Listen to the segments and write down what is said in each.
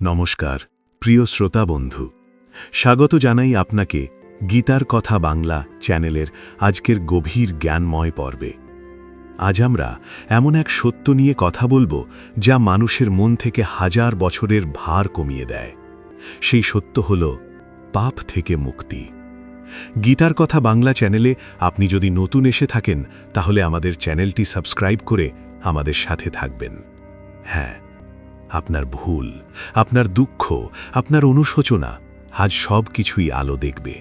নমস্কার, প্রিয় শ্রোতা বন্ধু। স্বাগত জানাই আপনাকে গীতার কথা বাংলা চ্যানেলের আজকের গভীর জ্ঞানময় পর্বে। আজ আমরা এমন এক সত্য নিয়ে কথা বলব যা মানুষের মন থেকে হাজার বছরের ভার কমিয়ে দেয়। সেই সত্য হল পাপ থেকে মুক্তি। গীতার কথা বাংলা চ্যানেলে আপনি যদি নতুন এসে থাকেন, তাহলে আমাদের চ্যানেলটি সাবস্ক্রাইব করে আমাদের সাথে থাকবেন। হ্যাঁ আপনার ভুল, আপনার দুঃখ, আপনার অনুশোচনা আজ সব কিছুই আলো দেখবে।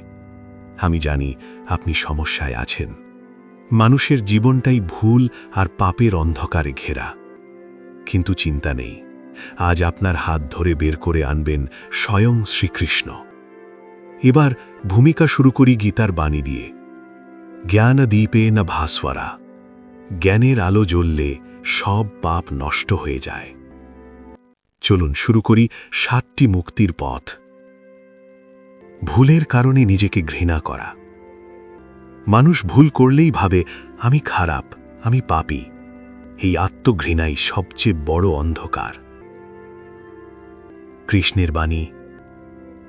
আমি জানি আপনি সমস্যায় আছেন। মানুষের জীবনটাই ভুল আর পাপের অন্ধকারে ঘেরা। কিন্তু চিন্তা নেই, আজ আপনার হাত ধরে বের করে আনবেন স্বয়ং শ্রীকৃষ্ণ। এবার ভূমিকা শুরু করি গীতার বাণী দিয়ে। জ্ঞান দ্বীপে না ভাস্বরা, জ্ঞানের আলো জ্বললে সব পাপ নষ্ট হয়ে যায়। চলুন শুরু করি ষাটটি মুক্তির পথ। ভুলের কারণে নিজেকে ঘৃণা করা। মানুষ ভুল করলেই ভাবে, আমি খারাপ, আমি পাপি। এই আত্মঘৃণাই সবচেয়ে বড় অন্ধকার। কৃষ্ণের বাণী,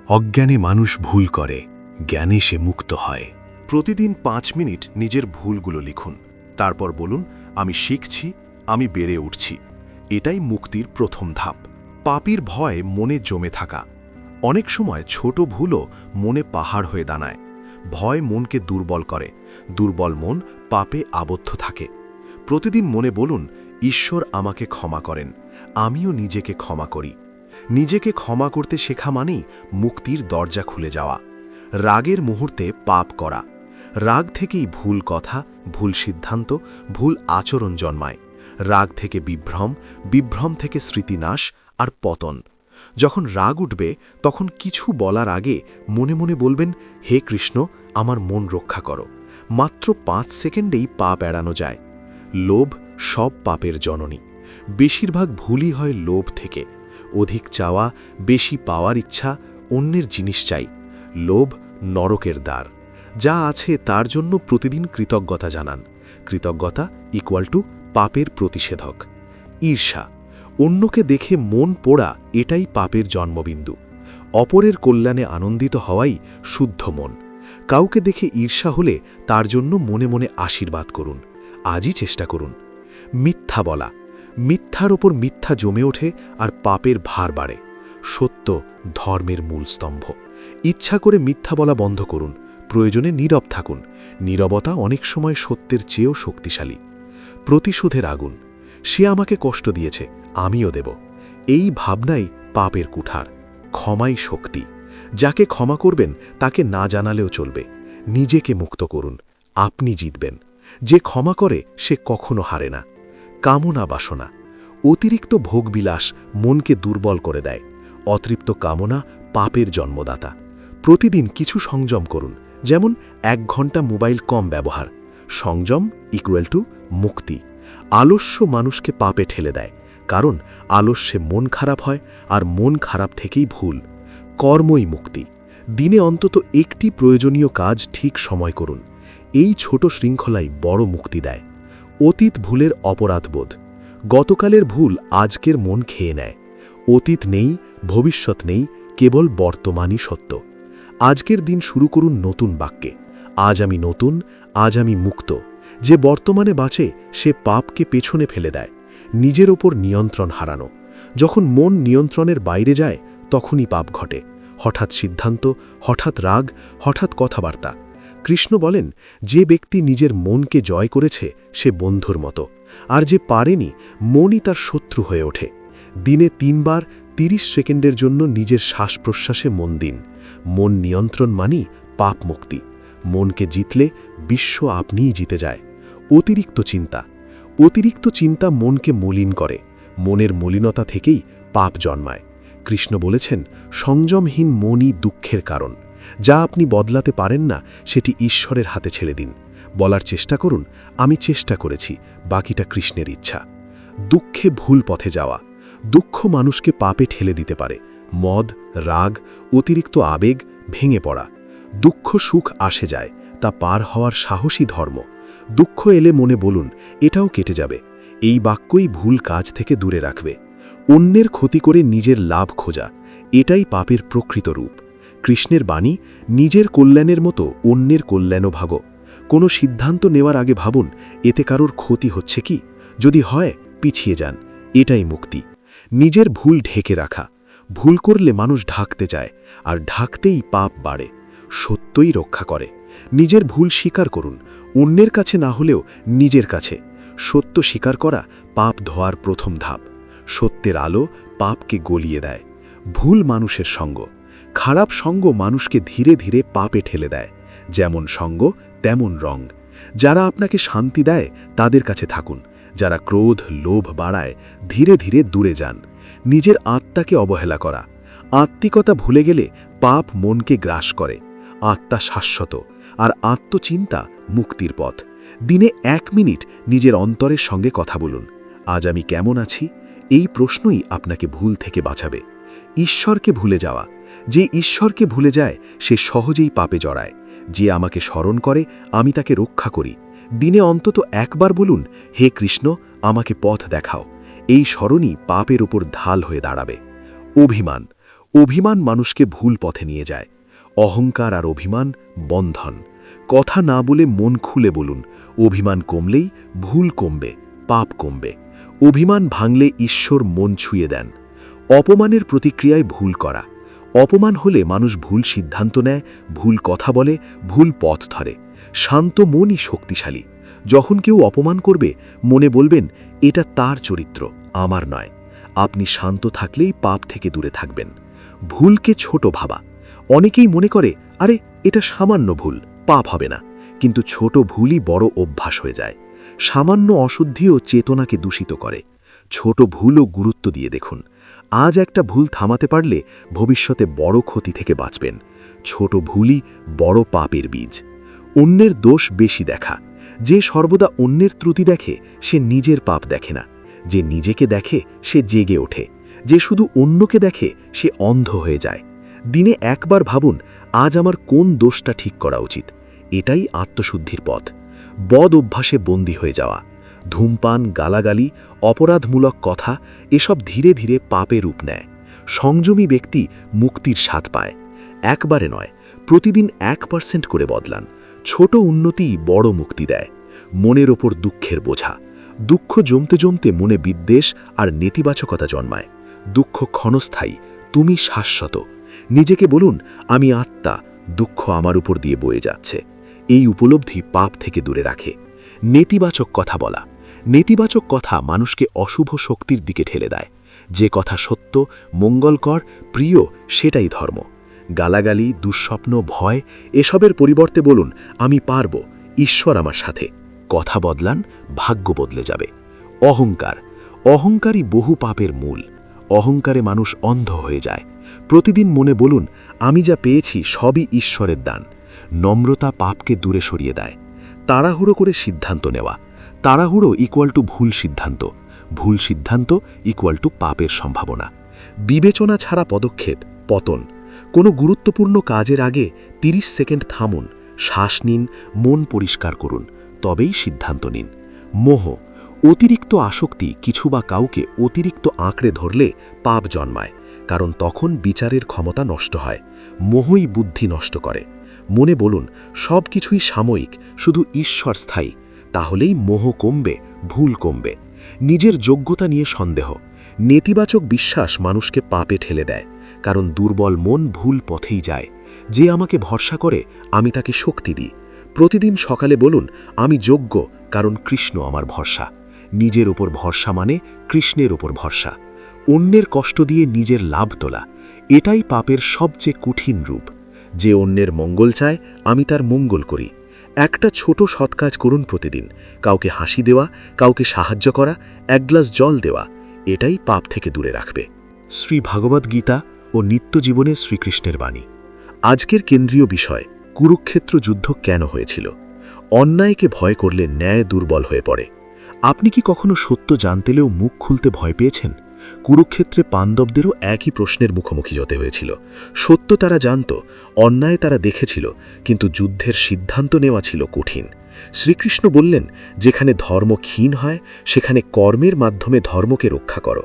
অজ্ঞানে মানুষ ভুল করে, জ্ঞানে সে মুক্ত হয়। প্রতিদিন পাঁচ মিনিট নিজের ভুলগুলো লিখুন। তারপর বলুন, আমি শিখছি, আমি বেড়ে উঠছি। এটাই মুক্তির প্রথম ধাপ। পাপির ভয় মনে জমে থাকা। অনেক সময় ছোট ভুলও মনে পাহাড় হয়ে দাঁড়ায়। ভয় মনকে দুর্বল করে। দুর্বল মন পাপে আবদ্ধ থাকে। প্রতিদিন মনে বলুন, ঈশ্বর আমাকে ক্ষমা করেন, আমিও নিজেকে ক্ষমা করি। নিজেকে ক্ষমা করতে শেখা মানেই মুক্তির দরজা খুলে যাওয়া। রাগের মুহূর্তে পাপ করা। রাগ থেকেই ভুল কথা, ভুল সিদ্ধান্ত, ভুল আচরণ জন্মায়। রাগ থেকে বিভ্রম বিভ্রম থেকে স্মৃতিনাশ আর পতন। যখন রাগ উঠবে, তখন কিছু বলার আগে মনে মনে বলবেন, হে কৃষ্ণ, আমার মন রক্ষা করো। মাত্র পাঁচ সেকেন্ডেই পাপ এড়ানো যায়। লোভ সব পাপের জননী। বেশিরভাগ ভুলই হয় লোভ থেকে। অধিক চাওয়া, বেশি পাওয়ার ইচ্ছা, অন্যের জিনিস চাই। লোভ নরকের দ্বার। যা আছে তার জন্য প্রতিদিন কৃতজ্ঞতা জানান। কৃতজ্ঞতা ইকুয়াল টু পাপের প্রতিষেধক। ঈর্ষা। অন্যকে দেখে মন পোড়া এটাই পাপের জন্মবিন্দু। অপরের কল্যাণে আনন্দিত হওয়াই শুদ্ধ মন। কাউকে দেখে ঈর্ষা হলে তার জন্য মনে মনে আশীর্বাদ করুন। আজই চেষ্টা করুন। মিথ্যা বলা। মিথ্যার ওপর মিথ্যা জমে ওঠে আর পাপের ভার বাড়ে। সত্য ধর্মের মূল স্তম্ভ। ইচ্ছা করে মিথ্যা বলা বন্ধ করুন। প্রয়োজনে নীরব থাকুন। নীরবতা অনেক সময় সত্যের চেয়েও শক্তিশালী। প্রতিশোধের আগুন সে আমাকে কষ্ট দিয়েছে, আমিও দেব। এই ভাবনাই পাপের কুঠার, ক্ষমাই শক্তি। যাকে ক্ষমা করবেন, তাকে না জানালেও চলবে। নিজেকে মুক্ত করুন, আপনি জিতবেন। যে ক্ষমা করে, সে কখনো হারে না। কামনা বাসনা, অতিরিক্ত ভোগবিলাস মনকে দুর্বল করে দেয়। অতৃপ্ত কামনা পাপের জন্মদাতা। প্রতিদিন কিছু সংযম করুন, যেমন এক ঘণ্টা মোবাইল কম ব্যবহার। সংযম ইকুয়াল টু মুক্তি। আলস্য মানুষকে পাপে ঠেলে দেয়, কারণ আলস্যে মন খারাপ হয় আর মন খারাপ থেকেই ভুল। কর্মই মুক্তি। দিনে অন্তত একটি প্রয়োজনীয় কাজ ঠিক সময় করুন। এই ছোট শৃঙ্খলাই বড় মুক্তি দেয়। অতীত ভুলের অপরাধবোধ গতকালের ভুল আজকের মন খেয়ে নেয়। অতীত নেই, ভবিষ্যৎ নেই, কেবল বর্তমানই সত্য। আজকের দিন শুরু করুন নতুন বাক্যে। আজ আমি নতুন, আজ আমি মুক্ত। যে বর্তমানে বাঁচে, সে পাপকে পেছনে ফেলে দেয়, নিজের ওপর নিয়ন্ত্রণ হারানো। যখন মন নিয়ন্ত্রণের বাইরে যায়, তখনই পাপ ঘটে। হঠাৎ সিদ্ধান্ত, হঠাৎ রাগ, হঠাৎ কথাবার্তা। কৃষ্ণ বলেন, যে ব্যক্তি নিজের মনকে জয় করেছে, সে বন্ধুর মতো। আর যে পারেনি, মনই তার শত্রু হয়ে ওঠে। দিনে তিনবার তিরিশ সেকেন্ডের জন্য নিজের শ্বাস প্রশ্বাসে মন দিন। মন নিয়ন্ত্রণ মানি পাপ মুক্তি। মনকে জিতলে বিশ্ব আপনিই জিতে যায়। অতিরিক্ত চিন্তা। অতিরিক্ত চিন্তা মনকে মলিন করে। মনের মলিনতা থেকেই পাপ জন্মায়। কৃষ্ণ বলেছেন, সংযমহীন মনই দুঃখের কারণ। যা আপনি বদলাতে পারেন না, সেটি ঈশ্বরের হাতে ছেড়ে দিন। বলার চেষ্টা করুন, আমি চেষ্টা করেছি, বাকিটা কৃষ্ণের ইচ্ছা। দুঃখে ভুল পথে যাওয়া। দুঃখ মানুষকে পাপে ঠেলে দিতে পারে। মদ, রাগ, অতিরিক্ত আবেগ ভেঙে পড়া। দুঃখ সুখ আসে যায়, তা পার হওয়ার সাহসী ধর্ম। দুঃখ এলে মনে বলুন, এটাও কেটে যাবে। এই বাক্যই ভুল কাজ থেকে দূরে রাখবে। অন্যের ক্ষতি করে নিজের লাভ খোঁজা, এটাই পাপের প্রকৃত রূপ। কৃষ্ণের বাণী, নিজের কল্যাণের মতো অন্যের কল্যাণও ভাগো। কোনো সিদ্ধান্ত নেওয়ার আগে ভাবুন, এতে কারোর ক্ষতি হচ্ছে কি? যদি হয়, পিছিয়ে যান, এটাই মুক্তি। নিজের ভুল ঢেকে রাখা, ভুল করলে মানুষ ঢাকতে চায়, আর ঢাকতেই পাপ বাড়ে, সত্যই রক্ষা করে। নিজের ভুল স্বীকার করুন, অন্যের কাছে না হলেও নিজের কাছে। সত্য স্বীকার করা পাপ ধোয়ার প্রথম ধাপ। সত্যের আলো পাপকে গলিয়ে দেয়। ভুল মানুষের সঙ্গ। খারাপ সঙ্গ মানুষকে ধীরে ধীরে পাপে ঠেলে দেয়। যেমন সঙ্গ, তেমন রং। যারা আপনাকে শান্তি দেয়, তাদের কাছে থাকুন। যারা ক্রোধ, লোভ বাড়ায়, ধীরে ধীরে দূরে যান। নিজের আত্মাকে অবহেলা করা। আত্মিকতা ভুলে গেলে পাপ মনকে গ্রাস করে। আত্মা শাশ্বত। আর আত্মচিন্তা মুক্তির পথ। দিনে এক মিনিট নিজের অন্তরের সঙ্গে কথা বলুন। আজ আমি কেমন আছি? এই প্রশ্নই আপনাকে ভুল থেকে বাঁচাবে। ঈশ্বরকে ভুলে যাওয়া। যে ঈশ্বরকে ভুলে যায়, সে সহজেই পাপে জড়ায়। যে আমাকে স্মরণ করে, আমি তাকে রক্ষা করি। দিনে অন্তত একবার বলুন, হে কৃষ্ণ, আমাকে পথ দেখাও। এই স্মরণই পাপের ওপর ঢাল হয়ে দাঁড়াবে। অভিমান। অভিমান মানুষকে ভুল পথে নিয়ে যায়। অহংকার আর অভিমান বন্ধন। কথা না বলে মন খুলে বলুন, অভিমান কমলেই ভুল কমবে, পাপ কমবে। অভিমান ভাঙলে ঈশ্বর মন ছুঁয়ে দেন। অপমানের প্রতিক্রিয়ায় ভুল করা। অপমান হলে মানুষ ভুল সিদ্ধান্ত নেয়, ভুল কথা বলে, ভুল পথ ধরে। শান্ত মনই শক্তিশালী। যখন কেউ অপমান করবে, মনে বলবেন, এটা তার চরিত্র, আমার নয়। আপনি শান্ত থাকলেই পাপ থেকে দূরে থাকবেন। ভুলকে ছোট ভাবা। অনেকেই মনে করে, আরে, এটা সামান্য ভুল, পাপ হবে না। কিন্তু ছোট ভুলই বড় অভ্যাস হয়ে যায়। সামান্য অশুদ্ধিও চেতনাকে দূষিত করে। ছোট ভুলও গুরুত্ব দিয়ে দেখুন। আজ একটা ভুল থামাতে পারলে ভবিষ্যতে বড় ক্ষতি থেকে বাঁচবেন। ছোট ভুলই বড় পাপের বীজ। অন্যের দোষ বেশি দেখা। যে সর্বদা অন্যের ত্রুটি দেখে, সে নিজের পাপ দেখে না। যে নিজেকে দেখে, সে জেগে ওঠে। যে শুধু অন্যকে দেখে, সে অন্ধ হয়ে যায়। দিনে একবার ভাবুন, আজ আমার কোন দোষটা ঠিক করা উচিত। এটাই আত্মশুদ্ধির পথ। বদ অভ্যাসে বন্দী হয়ে যাওয়া, ধূমপান, গালাগালি, অপরাধমূলক কথা, এসব ধীরে ধীরে পাপে রূপ নেয়। সংযমী ব্যক্তি মুক্তির স্বাদ পায়। একবারে নয়, প্রতিদিন এক পার্সেন্ট করে বদলান। ছোট উন্নতি বড় মুক্তি দেয়। মনের ওপর দুঃখের বোঝা। দুঃখ জমতে জমতে মনে বিদ্বেষ আর নেতিবাচকতা জন্মায়। দুঃখ ক্ষণস্থায়ী, তুমি শাশ্বত। নিজেকে বলুন, আমি আত্মা, দুঃখ আমার উপর দিয়ে বয়ে যাচ্ছে। এই উপলব্ধি পাপ থেকে দূরে রাখে। নেতিবাচক কথা বলা। নেতিবাচক কথা মানুষকে অশুভ শক্তির দিকে ঠেলে দেয়। যে কথা সত্য, মঙ্গলকর, প্রিয়, সেটাই ধর্ম। গালাগালি, দুঃস্বপ্ন, ভয়, এসবের পরিবর্তে বলুন, আমি পারব, ঈশ্বর আমার সাথে। কথা বদলান, ভাগ্য বদলে যাবে। অহংকার। অহংকারই বহু পাপের মূল। অহংকারে মানুষ অন্ধ হয়ে যায়। প্রতিদিন মনে বলুন, আমি যা পেয়েছি সবই ঈশ্বরের দান। নম্রতা পাপকে দূরে সরিয়ে দেয়। তাড়াহুড়ো করে সিদ্ধান্ত নেওয়া। তাড়াহুড়ো ইকুয়াল টু ভুল সিদ্ধান্ত। ভুল সিদ্ধান্ত ইকুয়াল টু পাপের সম্ভাবনা। বিবেচনা ছাড়া পদক্ষেপ, পতন। কোনো গুরুত্বপূর্ণ কাজের আগে ৩০ সেকেন্ড থামুন, শ্বাস নিন, মন পরিষ্কার করুন, তবেই সিদ্ধান্ত নিন। মোহ, অতিরিক্ত আসক্তি কিছু বা কাউকে অতিরিক্ত আঁকড়ে ধরলে পাপ জন্মায়। কারণ তখন বিচারের ক্ষমতা নষ্ট হয়, মোহই বুদ্ধি নষ্ট করে। মনে বলুন, সব কিছুই সাময়িক, শুধু ঈশ্বর স্থায়ী, তাহলেই মোহ কমবে, ভুল কমবে। নিজের যোগ্যতা নিয়ে সন্দেহ, নেতিবাচক বিশ্বাস মানুষকে পাপে ঠেলে দেয়, কারণ দুর্বল মন ভুল পথেই যায়। যে আমাকে ভরসা করে, আমি তাকে শক্তি দিই। প্রতিদিন সকালে বলুন, আমি যোগ্য, কারণ কৃষ্ণ আমার ভরসা। নিজের ওপর ভরসা মানে কৃষ্ণের ওপর ভরসা। অন্যের কষ্ট দিয়ে নিজের লাভ তোলা। এটাই পাপের সবচেয়ে কঠিন রূপ। যে অন্যের মঙ্গল চায়, আমি তার মঙ্গল করি। একটা ছোট সৎ কাজ করুন প্রতিদিন। কাউকে হাসি দেওয়া, কাউকে সাহায্য করা, এক গ্লাস জল দেওয়া, এটাই পাপ থেকে দূরে রাখবে। শ্রী ভাগবত গীতা ও নিত্য জীবনে শ্রীকৃষ্ণের বাণী। আজকের কেন্দ্রীয় বিষয়, কুরুক্ষেত্র যুদ্ধ কেন হয়েছিল? অন্যায়কে ভয় করলে ন্যায় দুর্বল হয়ে পড়ে। আপনি কি কখনো সত্য জানতেলেও মুখ খুলতে ভয় পেয়েছেন? কুরুক্ষেত্রে পাণ্ডবদেরও একই প্রশ্নের মুখোমুখি যেতে হয়েছিল। সত্য তারা জানত, অন্যায় তারা দেখেছিল, কিন্তু যুদ্ধের সিদ্ধান্ত নেওয়া ছিল কঠিন। শ্রীকৃষ্ণ বললেন, যেখানে ধর্ম ক্ষীণ হয়, সেখানে কর্মের মাধ্যমে ধর্মকে রক্ষা করো।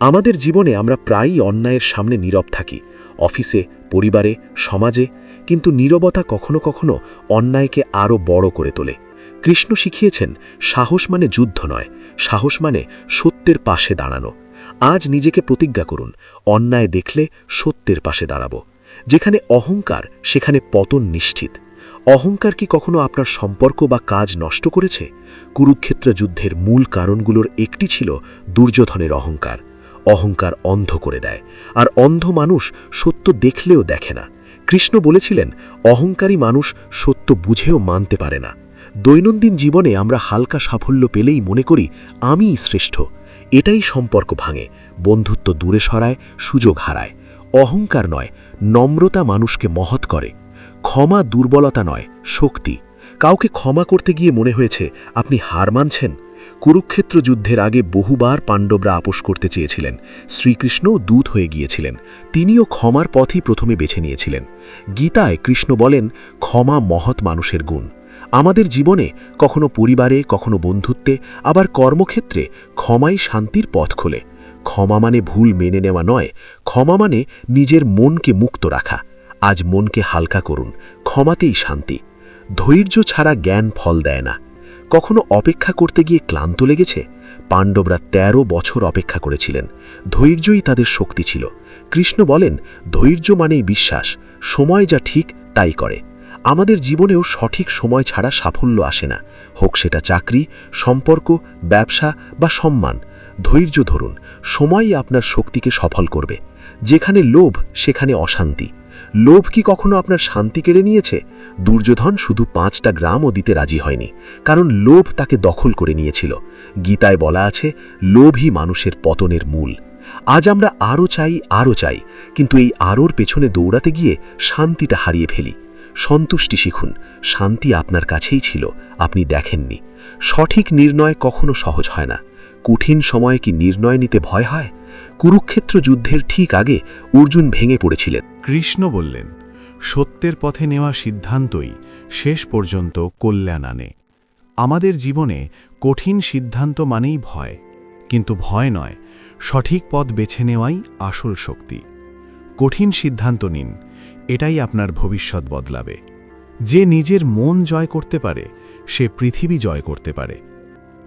আমাদের জীবনে আমরা প্রায়ই অন্যায়ের সামনে নীরব থাকি, অফিসে, পরিবারে, সমাজে, কিন্তু নীরবতা কখনো কখনো অন্যায়কে আরও বড় করে তোলে। কৃষ্ণ শিখিয়েছেন, সাহস মানে যুদ্ধ নয়, সাহস মানে সত্যের পাশে দাঁড়ানো। আজ নিজেকে প্রতিজ্ঞা করুন, অন্যায় দেখলে সত্যের পাশে দাঁড়াবো। যেখানে অহংকার, সেখানে পতন নিশ্চিত। অহংকার কি কখনো আপনার সম্পর্ক বা কাজ নষ্ট করেছে? কুরুক্ষেত্র যুদ্ধের মূল কারণগুলোর একটি ছিল দুর্যোধনের অহংকার। অহংকার অন্ধ করে দেয়, আর অন্ধ মানুষ সত্য দেখলেও দেখে না। কৃষ্ণ বলেছিলেন, অহংকারী মানুষ সত্য বুঝেও মানতে পারে না। দৈনন্দিন জীবনে আমরা হালকা সাফল্য পেলেই মনে করি, আমিই শ্রেষ্ঠ। এটাই সম্পর্ক ভাঙে, বন্ধুত্ব দূরে সরায়, সুযোগ হারায়। অহংকার নয়, নম্রতা মানুষকে মহৎ করে। ক্ষমা দুর্বলতা নয়, শক্তি। কাউকে ক্ষমা করতে গিয়ে মনে হয়েছে, আপনি হার মানছেন। কুরুক্ষেত্র যুদ্ধের আগে বহুবার পাণ্ডবরা আপোষ করতে চেয়েছিলেন। শ্রীকৃষ্ণ দূত হয়ে গিয়েছিলেন। তিনিও ক্ষমার পথই প্রথমে বেছে নিয়েছিলেন। গীতায় কৃষ্ণ বলেন, ক্ষমা মহৎ মানুষের গুণ। আমাদের জীবনে কখনো পরিবারে, কখনো বন্ধুত্বে, আবার কর্মক্ষেত্রে ক্ষমাই শান্তির পথ খোলে। ক্ষমা মানে ভুল মেনে নেওয়া নয়, ক্ষমা মানে নিজের মনকে মুক্ত রাখা। আজ মনকে হালকা করুন, ক্ষমাতেই শান্তি। ধৈর্য ছাড়া জ্ঞান ফল দেয় না। কখনো অপেক্ষা করতে গিয়ে ক্লান্ত লেগেছে? পাণ্ডবরা ১৩ বছর অপেক্ষা করেছিলেন। ধৈর্যই তাদের শক্তি ছিল। কৃষ্ণ বলেন, ধৈর্য মানেই বিশ্বাস, সময় যা ঠিক তাই করে। আমাদের জীবনেও সঠিক সময় ছাড়া সাফল্য আসে না। হোক সেটা চাকরি, সম্পর্ক, ব্যবসা বা সম্মান। ধৈর্য ধরুন, সময়ই আপনার শক্তিকে সফল করবে। যেখানে লোভ, সেখানে অশান্তি। লোভ কি কখনো আপনার শান্তি কেড়ে নিয়েছে? দুর্যোধন শুধু পাঁচটা গ্রামও দিতে রাজি হয়নি, কারণ লোভ তাকে দখল করে নিয়েছিল। গীতায় বলা আছে, লোভই মানুষের পতনের মূল। আজ আমরা আরও চাই আরও চাই, কিন্তু এই আরোর পেছনে দৌড়াতে গিয়ে শান্তিটা হারিয়ে ফেলি। সন্তুষ্টি শিখুন, শান্তি আপনার কাছেই ছিল, আপনি দেখেননি। সঠিক নির্ণয় কখনো সহজ হয় না। কঠিন সময়ে কি নির্ণয় নিতে ভয় হয়? কুরুক্ষেত্র যুদ্ধের ঠিক আগে অর্জুন ভেঙে পড়েছিলেন। কৃষ্ণ বললেন, সত্যের পথে নেওয়া সিদ্ধান্তই শেষ পর্যন্ত কল্যাণ আনে আমাদের জীবনে কঠিন সিদ্ধান্ত মানেই ভয়, কিন্তু ভয় নয়, সঠিক পথ বেছে নেওয়াই আসল শক্তি। কঠিন সিদ্ধান্ত নিন এটাই আপনার ভবিষ্যৎ বদলাবে। যে নিজের মন জয় করতে পারে, সে পৃথিবী জয় করতে পারে।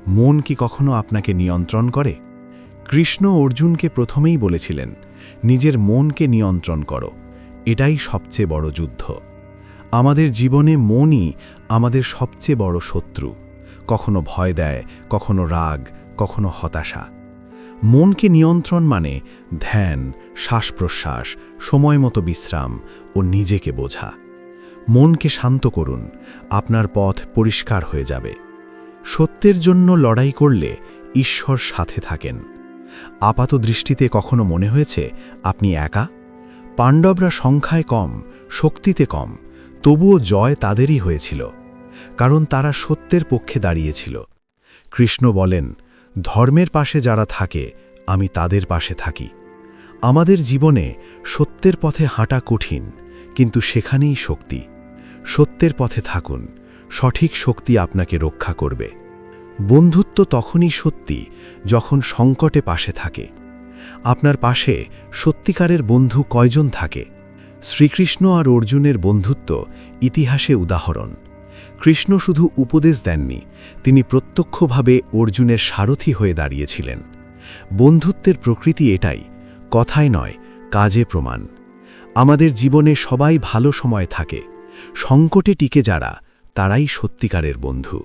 মন কি কখনো আপনাকে নিয়ন্ত্রণ করে? কৃষ্ণ অর্জুনকে প্রথমেই বলেছিলেন, নিজের মনকে নিয়ন্ত্রণ করো। এটাই সবচেয়ে বড় যুদ্ধ। আমাদের জীবনে মনই আমাদের সবচেয়ে বড় শত্রু। কখনো ভয় দেয়, কখনো রাগ, কখনো হতাশা। মনকে নিয়ন্ত্রণ মানে ধ্যান শ্বাস প্রশ্বাস সময় মতো বিশ্রাম ও নিজেকে বোঝা। মনকে শান্ত করুন, আপনার পথ পরিষ্কার হয়ে যাবে। সত্যের জন্য লড়াই করলে ঈশ্বর সাথে থাকেন। আপাত দৃষ্টিতে কখনো মনে হয়েছে আপনি একা? পাণ্ডবরা সংখ্যায় কম, শক্তিতে কম, তবুও জয় তাদেরই হয়েছিল, কারণ তারা সত্যের পক্ষে দাঁড়িয়েছিল। কৃষ্ণ বলেন ধর্মের পাশে যারা থাকে, আমি তাদের পাশে থাকি। আমাদের জীবনে সত্যের পথে হাঁটা কঠিন, কিন্তু সেখানেই শক্তি। সত্যের পথে থাকুন, সঠিক শক্তি আপনাকে রক্ষা করবে। বন্ধুত্ব তখনই সত্যি যখন সংকটে পাশে থাকে। আপনার পাশে সত্যিকারের বন্ধু কয়জন থাকে? শ্রীকৃষ্ণ আর অর্জুনের বন্ধুত্ব ইতিহাসে উদাহরণ। কৃষ্ণ শুধু উপদেশ দেননি, তিনি প্রত্যক্ষভাবে অর্জুনের সারথি হয়ে দাঁড়িয়েছিলেন। বন্ধুত্বের প্রকৃতি এটাই কথায় নয়, কাজে প্রমাণ। আমাদের জীবনে সবাই ভালো সময় থাকে, সংকটে টিকে যারা, তারাই সত্যিকারের বন্ধু।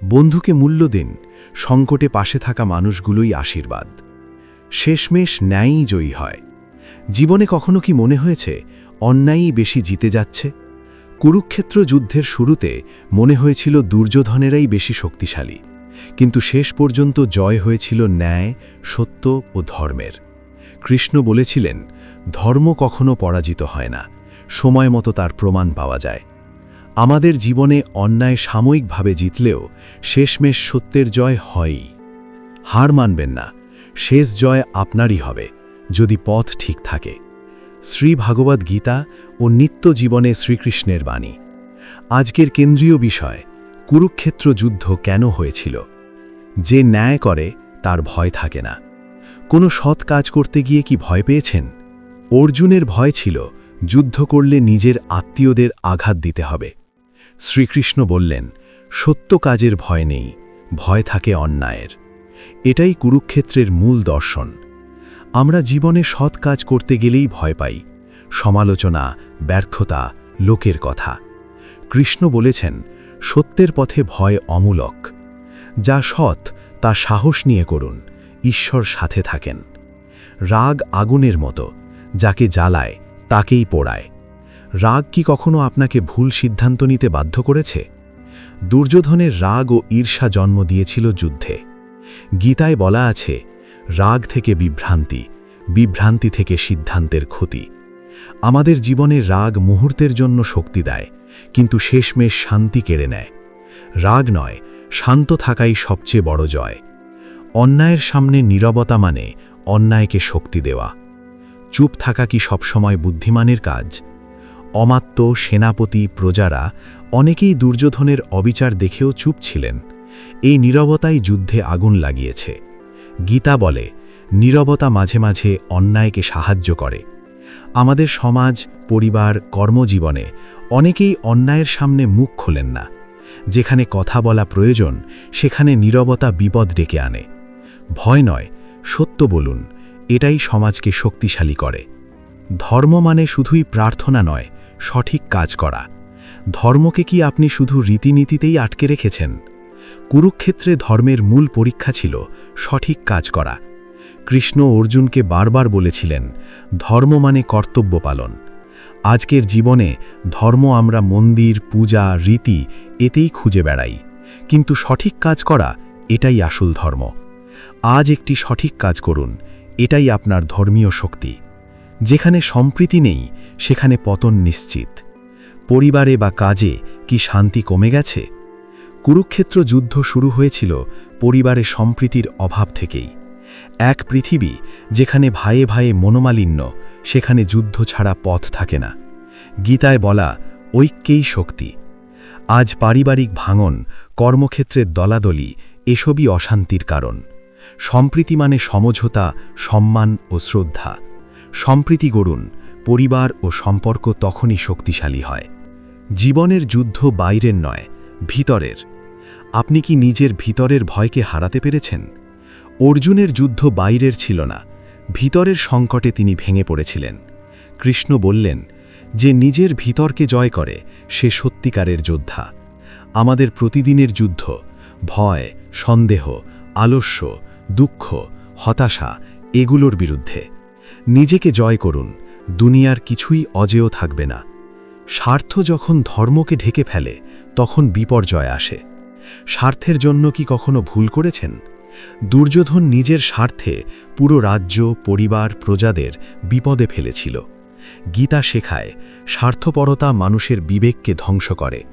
বন্ধুকে মূল্য দিন, সংকটে পাশে থাকা মানুষগুলোই আশীর্বাদ। শেষমেশ ন্যায়ই জয়ী হয়। জীবনে কখনো কি মনে হয়েছে, অন্যায়ই বেশি জিতে যাচ্ছে? কুরুক্ষেত্র যুদ্ধের শুরুতে মনে হয়েছিল দুর্যোধনেরাই বেশি শক্তিশালী, কিন্তু শেষ পর্যন্ত জয় হয়েছিল ন্যায়, সত্য ও ধর্মের। কৃষ্ণ বলেছিলেন, ধর্ম কখনো পরাজিত হয় না, সময় মতো তার প্রমাণ পাওয়া যায়। আমাদের জীবনে অন্যায় সাময়িকভাবে জিতলেও শেষমেশ সত্যের জয় হয়ই। হার মানবেন না, শেষ জয় আপনারই হবে, যদি পথ ঠিক থাকে। শ্রী ভাগবত গীতা ও নিত্য জীবনে শ্রীকৃষ্ণের বাণী। আজকের কেন্দ্রীয় বিষয়, কুরুক্ষেত্র যুদ্ধ কেন হয়েছিল? যে ন্যায় করে, তার ভয় থাকে না। কোনো সৎ কাজ করতে গিয়ে কি ভয় পেয়েছেন? অর্জুনের ভয় ছিল, যুদ্ধ করলে নিজের আত্মীয়দের আঘাত দিতে হবে। শ্রীকৃষ্ণ বললেন, সত্য কাজের ভয় নেই, ভয় থাকে অন্যায়ের। এটাই কুরুক্ষেত্রের মূল দর্শন। আমরা জীবনে সৎ কাজ করতে গেলেই ভয় পাই। সমালোচনা, ব্যর্থতা লোকের কথা। কৃষ্ণ বলেছেন, সত্যের পথে ভয় অমূলক। যা সৎ, তা সাহস নিয়ে করুন, ঈশ্বর সাথে থাকেন। রাগ আগুনের মতো, যাকে জ্বালায়, তাকেই পোড়ায়। রাগ কি কখনো আপনাকে ভুল সিদ্ধান্ত নিতে বাধ্য করেছে? দুর্যোধনের রাগ ও ঈর্ষা জন্ম দিয়েছিল যুদ্ধে। গীতায় বলা আছে রাগ থেকে বিভ্রান্তি বিভ্রান্তি থেকে সিদ্ধান্তের ক্ষতি। আমাদের জীবনে রাগ মুহূর্তের জন্য শক্তি দেয়, কিন্তু শেষমেশ শান্তি কেড়ে নেয়। রাগ নয়, শান্ত থাকাই সবচেয়ে বড় জয়। অন্যায়ের সামনে নীরবতা মানে অন্যায়কে শক্তি দেওয়া। চুপ থাকা কি সবসময় বুদ্ধিমানের কাজ? অমাত্য সেনাপতি, প্রজারা অনেকেই দুর্যোধনের অবিচার দেখেও চুপ ছিলেন। এই নীরবতাই যুদ্ধে আগুন লাগিয়েছে। গীতা বলে, নীরবতা মাঝে মাঝে অন্যায়কে সাহায্য করে। আমাদের সমাজ, পরিবার, কর্মজীবনে অনেকেই অন্যায়ের সামনে মুখ খোলেন না। যেখানে কথা বলা প্রয়োজন, সেখানে নীরবতা বিপদ ডেকে আনে। ভয় নয়, সত্য বলুন, এটাই সমাজকে শক্তিশালী করে। ধর্ম মানে শুধুই প্রার্থনা নয়, সঠিক কাজ করা। ধর্মকে কি আপনি শুধু রীতিনীতিতেই আটকে রেখেছেন? কুরুক্ষেত্রে ধর্মের মূল পরীক্ষা ছিল সঠিক কাজ করা। কৃষ্ণ অর্জুনকে বারবার বলেছিলেন, ধর্ম মানে কর্তব্য পালন। আজকের জীবনে ধর্ম আমরা মন্দির, পূজা, রীতি এতেই খুঁজে বেড়াই। কিন্তু সঠিক কাজ করা এটাই আসল ধর্ম। আজ একটি সঠিক কাজ করুন, এটাই আপনার ধর্মীয় শক্তি। যেখানে সম্প্রীতি নেই, সেখানে পতন নিশ্চিত। পরিবারে বা কাজে কি শান্তি কমে গেছে? কুরুক্ষেত্র যুদ্ধ শুরু হয়েছিল পরিবারে সম্প্রীতির অভাব থেকেই। এক পৃথিবী যেখানে ভাইয়ে ভাইয়ে মনোমালিন্য, সেখানে যুদ্ধ ছাড়া পথ থাকে না। গীতায় বলা ঐক্যেই শক্তি। আজ পারিবারিক ভাঙন, কর্মক্ষেত্রের দলাদলি এসবই অশান্তির কারণ। সম্প্রীতি মানে সমঝোতা, সম্মান ও শ্রদ্ধা। সম্প্রীতি গড়ুন, পরিবার ও সম্পর্ক তখনই শক্তিশালী হয়। জীবনের যুদ্ধ বাইরের নয়, ভিতরের। আপনি কি নিজের ভিতরের ভয়কে হারাতে পেরেছেন? অর্জুনের যুদ্ধ বাইরের ছিল না। ভিতরের সংকটে তিনি ভেঙে পড়েছিলেন। কৃষ্ণ বললেন, যে নিজের ভিতরকে জয় করে, সে সত্যিকারের যোদ্ধা। আমাদের প্রতিদিনের যুদ্ধ, ভয়, সন্দেহ, আলস্য, দুঃখ, হতাশা, এগুলোর বিরুদ্ধে। নিজেকে জয় করুন, দুনিয়ার কিছুই অজেয় থাকবে না। স্বার্থ যখন ধর্মকে ঢেকে ফেলে, তখন বিপর্যয় আসে। স্বার্থের জন্য কি কখনো ভুল করেছেন? দুর্যোধন নিজের স্বার্থে পুরো রাজ্য, পরিবার, প্রজাদের বিপদে ফেলেছিল। গীতা শেখায়, স্বার্থপরতা মানুষের বিবেককে ধ্বংস করে।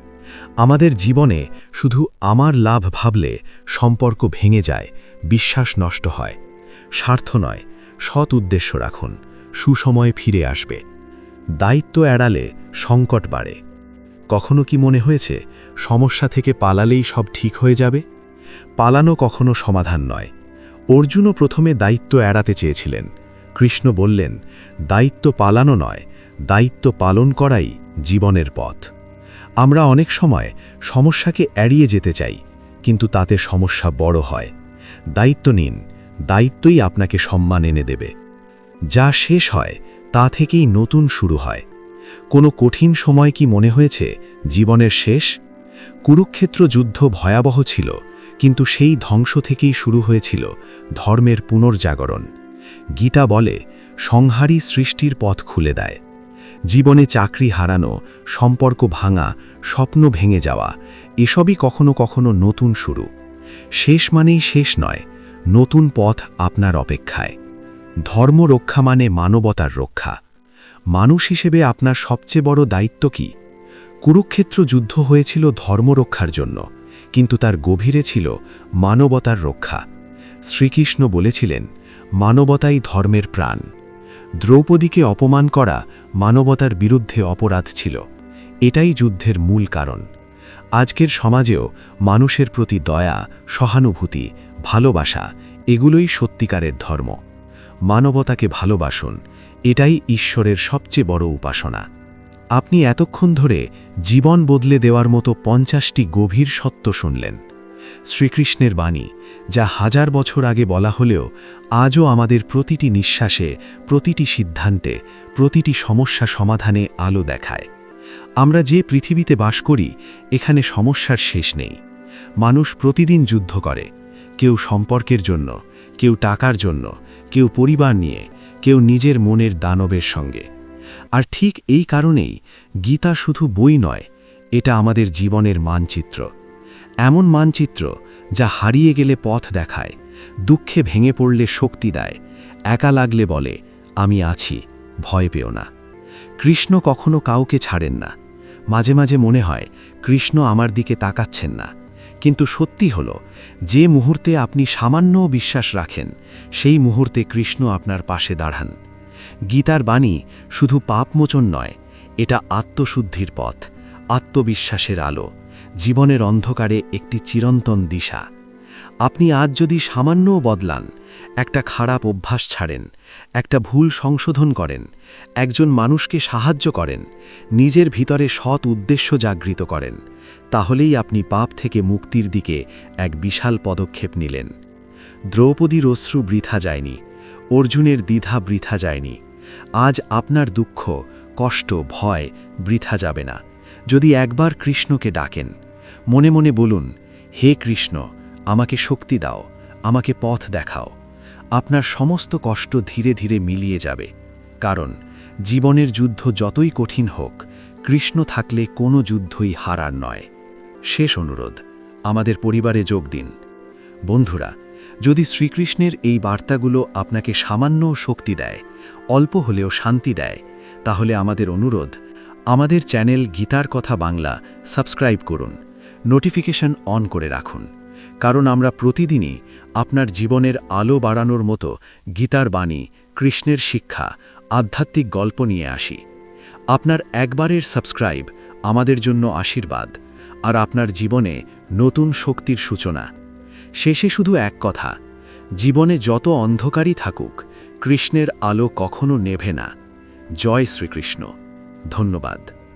আমাদের জীবনে শুধু আমার লাভ ভাবলে সম্পর্ক ভেঙে যায়, বিশ্বাস নষ্ট হয়। স্বার্থ নয়, সৎ উদ্দেশ্য রাখুন, সুসময় ফিরে আসবে। দায়িত্ব এড়ালে সংকট বাড়ে। কখনো কি মনে হয়েছে সমস্যা থেকে পালালেই সব ঠিক হয়ে যাবে? পালানো কখনো সমাধান নয়। অর্জুনও প্রথমে দায়িত্ব এড়াতে চেয়েছিলেন। কৃষ্ণ বললেন, দায়িত্ব পালানো নয়, দায়িত্ব পালন করাই জীবনের পথ। আমরা অনেক সময় সমস্যাকে এড়িয়ে যেতে চাই, কিন্তু তাতে সমস্যা বড় হয়। দায়িত্ব নিন, দায়িত্বই আপনাকে সম্মান এনে দেবে। যা শেষ হয়, তা থেকেই নতুন শুরু হয়। কোনো কঠিন সময় কি মনে হয়েছে, জীবনের শেষ? কুরুক্ষেত্র যুদ্ধ ভয়াবহ ছিল, কিন্তু সেই ধ্বংস থেকেই শুরু হয়েছিল ধর্মের পুনর্জাগরণ। গীতা বলে সংহারী সৃষ্টির পথ খুলে দেয়। জীবনে চাকরি হারানো, সম্পর্ক ভাঙা, স্বপ্ন ভেঙে যাওয়া, এসবই কখনো কখনো নতুন শুরু। শেষ মানেই শেষ নয়, নতুন পথ আপনার অপেক্ষায়। ধর্ম রক্ষা মানে মানবতার রক্ষা। মানুষ হিসেবে আপনার সবচেয়ে বড় দায়িত্ব কি? কুরুক্ষেত্র যুদ্ধ হয়েছিল ধর্ম রক্ষার জন্য, কিন্তু তার গভীরে ছিল মানবতার রক্ষা। শ্রীকৃষ্ণ বলেছিলেন, মানবতাই ধর্মের প্রাণ। দ্রৌপদীকে অপমান করা মানবতার বিরুদ্ধে অপরাধ ছিল। এটাই যুদ্ধের মূল কারণ। আজকের সমাজেও মানুষের প্রতি দয়া, সহানুভূতি, ভালোবাসা, এগুলোই সত্যিকারের ধর্ম। মানবতাকে ভালোবাসুন, এটাই ঈশ্বরের সবচেয়ে বড় উপাসনা। আপনি এতক্ষণ ধরে জীবন বদলে দেওয়ার মতো পঞ্চাশটি গভীর সত্য শুনলেন। শ্রীকৃষ্ণের বাণী, যা হাজার বছর আগে বলা হলেও আজও আমাদের প্রতিটি নিঃশ্বাসে, প্রতিটি সিদ্ধান্তে, প্রতিটি সমস্যা সমাধানে আলো দেখায়। আমরা যে পৃথিবীতে বাস করি, এখানে সমস্যার শেষ নেই। মানুষ প্রতিদিন যুদ্ধ করে। কেউ সম্পর্কের জন্য, কেউ টাকার জন্য, কেউ পরিবার নিয়ে, কেউ নিজের মনের দানবের সঙ্গে। আর ঠিক এই কারণেই গীতা শুধু বই নয়, এটা আমাদের জীবনের মানচিত্র। এমন মানচিত্র যা হারিয়ে গেলে পথ দেখায়, দুঃখে ভেঙে পড়লে শক্তি দেয়, একা লাগলে বলে, আমি আছি, ভয় পেও না। কৃষ্ণ কখনো কাউকে ছাড়েন না। মাঝে মাঝে মনে হয়, কৃষ্ণ আমার দিকে তাকাচ্ছেন না। কিন্তু সত্যি হল, যে মুহূর্তে আপনি সামান্য বিশ্বাস রাখেন, সেই মুহূর্তে কৃষ্ণ আপনার পাশে দাঁড়ান। গীতার বাণী শুধু পাপমোচন নয়, এটা আত্মশুদ্ধির পথ, আত্মবিশ্বাসের আলো, জীবনের অন্ধকারে একটি চিরন্তন দিশা। আপনি আজ যদি সামান্যও বদলান, একটা খারাপ অভ্যাস ছাড়েন, একটা ভুল সংশোধন করেন, একজন মানুষকে সাহায্য করেন, নিজের ভিতরে সৎ উদ্দেশ্য জাগৃত করেন, তাহলেই আপনি পাপ থেকে মুক্তির দিকে এক বিশাল পদক্ষেপ নিলেন। দ্রৌপদীর অশ্রু বৃথা যায়নি, অর্জুনের দ্বিধা বৃথা যায়নি আজ আপনার দুঃখ, কষ্ট, ভয় বৃথা যাবে না। যদি একবার কৃষ্ণকে ডাকেন, মনে মনে বলুন, হে কৃষ্ণ, আমাকে শক্তি দাও, আমাকে পথ দেখাও। আপনার সমস্ত কষ্ট ধীরে ধীরে মিলিয়ে যাবে। কারণ, জীবনের যুদ্ধ যতই কঠিন হোক, কৃষ্ণ থাকলে কোনো যুদ্ধই হারার নয়। শেষ অনুরোধ, আমাদের পরিবারে যোগ দিন। বন্ধুরা, যদি শ্রীকৃষ্ণের এই বার্তাগুলো আপনাকে সামান্য শক্তি দেয় অল্প হলেও শান্তি দেয়, তাহলে আমাদের অনুরোধ, আমাদের চ্যানেল গীতার কথা বাংলা সাবস্ক্রাইব করুন, নোটিফিকেশন অন করে রাখুন, কারণ আমরা প্রতিদিনই আপনার জীবনের আলো বাড়ানোর মতো গীতার বাণী, কৃষ্ণের শিক্ষা, আধ্যাত্মিক গল্প নিয়ে আসি। আপনার একবারের সাবস্ক্রাইব আমাদের জন্য আশীর্বাদ, আর আপনার জীবনে নতুন শক্তির সূচনা। শেষে শুধু এক কথা, জীবনে যত অন্ধকারই থাকুক কৃষ্ণের আলো কখনো নেভে না। জয় শ্রীকৃষ্ণ। ধন্যবাদ।